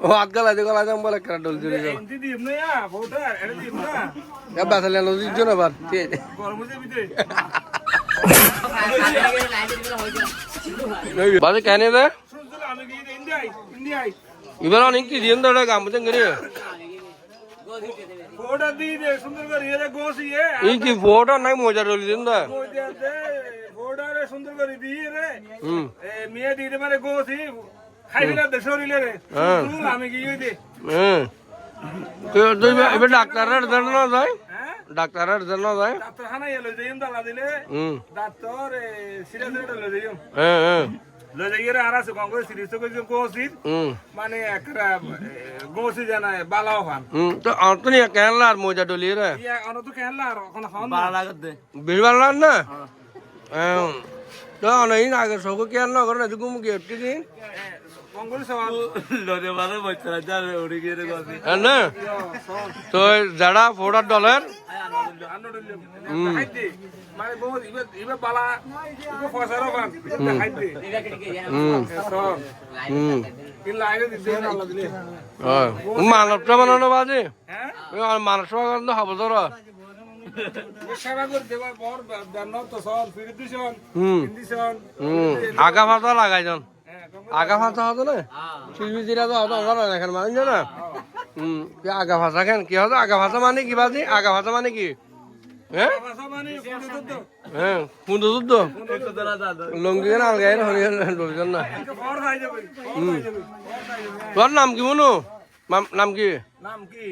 ও হাত গলা দিয়ে গলা যাম বলে কেন ডল জুড়ে যাও দিম না ইয়া ভোটার এটা দিম না। এ বাসালে নদীর জন্য আবার ঠিক আছে যাবি তুই বাজে কেন দে শুনছিল আমি কি ইন্ডিয়াই ইন্ডিয়াই এবার অনেক কি দিয়ে দেয় গামুচেন গেলে ভোটার দিয়ে দে সুন্দর করে ইয়ে গোস ইয়ে এই কি ফোটা নাই মজা ডলি দিন দা কই দে দে ভোটারে সুন্দর করে দিয়ে রে হুম এ মেয়ে দিয়ে দে মানে গোসি খাইবি না দে শরীরে রে। আমি কি দে তুই এবার ডাক্তারের যায় হ্যাঁ ডাক্তারের দেন না যায় ডাক্তারখানা যাইম দালা দিলে হুম ডাক্তার সিরিয়াস লই যাইম হ্যাঁ হ্যাঁ লই যাই রে আর আছে কংগ্রেস তো কইছে গোসির মানে একটা গোসি জানায় বালাও খান। তো অন্তনি কেন আর মজা ডলি রে? ইয়া অন তো কেন আর হন বেশ ভালো লাগে না? হ্যাঁ। তো অনেক আগে সব কেন না করে না ঘুম গিয়ে সওয়াল হ্যাঁ না? তো যারা ফোটার ডলের মানে বহুত ইবে ইবে বালা ইবে পয়সারও খান খাইতে হুম হুম ইন লাগে দিতে আল্লাহ দিলে হয় মানবটা বানানো বাজে হ্যাঁ বানানো হব হুম দিছন হুম আগা ফাতা লাগাই যান হ্যাঁ আগা ফাতা হতো না? শিল্পী দিরা তো হতো আমরা না হুম আগা ভাষা কেন কি হতো আগা ভাষা মানে কি বাজি? আগা ভাষা মানে কি? হ্যাঁ মানে কোন হ্যাঁ কুন্দু দুধ লঙ্গি কেন হরি না। তোর নাম কি মনু? নাম কি? নাম কি?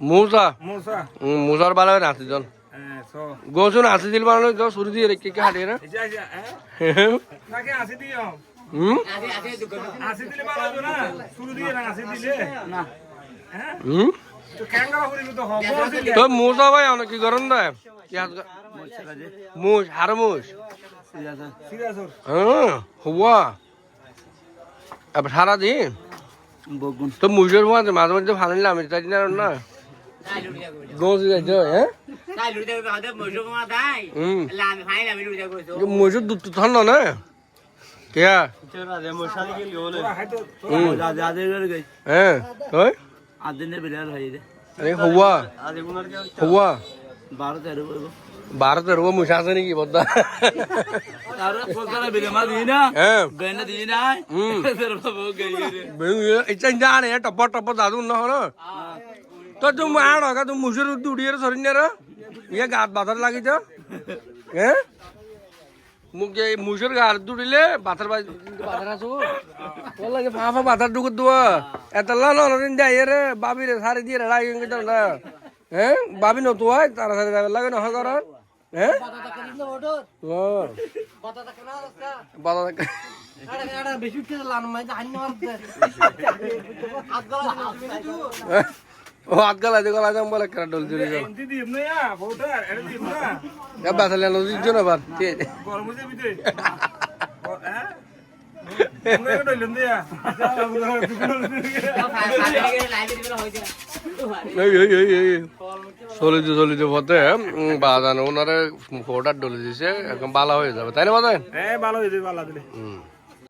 মূসা। মূসার বালা নাচি জন। হ্যাঁ সো দিল বানানো তো শুরু দিয়ে রেখে কে হাঁটিয়ে না। হ্যাঁ? আসি হুম? আসি দিলে হবে না? শুরু দিয়ে না আসি দিলে? না। হ্যাঁ? হুম? তো মূসা ভাই অনেক কি করেন দেয় মুস হার সিরিয়াস হ্যাঁ হুয়া এবার সারাদিন তো মুসের মাঝে মাঝে মাঝে ভালো নিলাম তাই না। না হ্যাঁ মুসের দুধ তো ঠান্ডা না? কে? হ্যাঁ ওই আরে হুয়া হুয়া বারো তেরো মুসা আছে নাকি বদ্দা হ্যাঁ হুম ইচ্ছা জানে টপ টপ দাদু না হলো তো তুমি আড় হকা তুমি মুসুর দুড়িয়ে সরিন রে ইয়ে গাত বাতার লাগিছ হ্যাঁ মুখ যে মুসুর গাত দুড়িলে বাতার বাতার আছো তোর লাগে ফা ফা বাতার ঢুকুর দেবো এতলা নদিন বাবি দিয়ে রাই না হ্যাঁ বাবি নতু হয় তারা সারি যাবে লাগে নহয় কর হ্যাঁ ও বাতা ও হাত গলা দিয়ে গলা যাম বলে কেন ডল জুড়ে যাও এমনি দিম না ইয়া ভোটার এটা দিম না এ বাসালে নদীর জন্য আবার ঠিক আছে গরম হয়ে যাবি তুই হ্যাঁ? আমরা এটা লইলাম দিয়া। এই এই এই এই চলিতে চলিতে পথে বাজানো ওনারে ফোটার ডলে দিছে এখন বালা হয়ে যাবে তাই না বাজায় হ্যাঁ ভালো হয়েছে ভালো দিলে।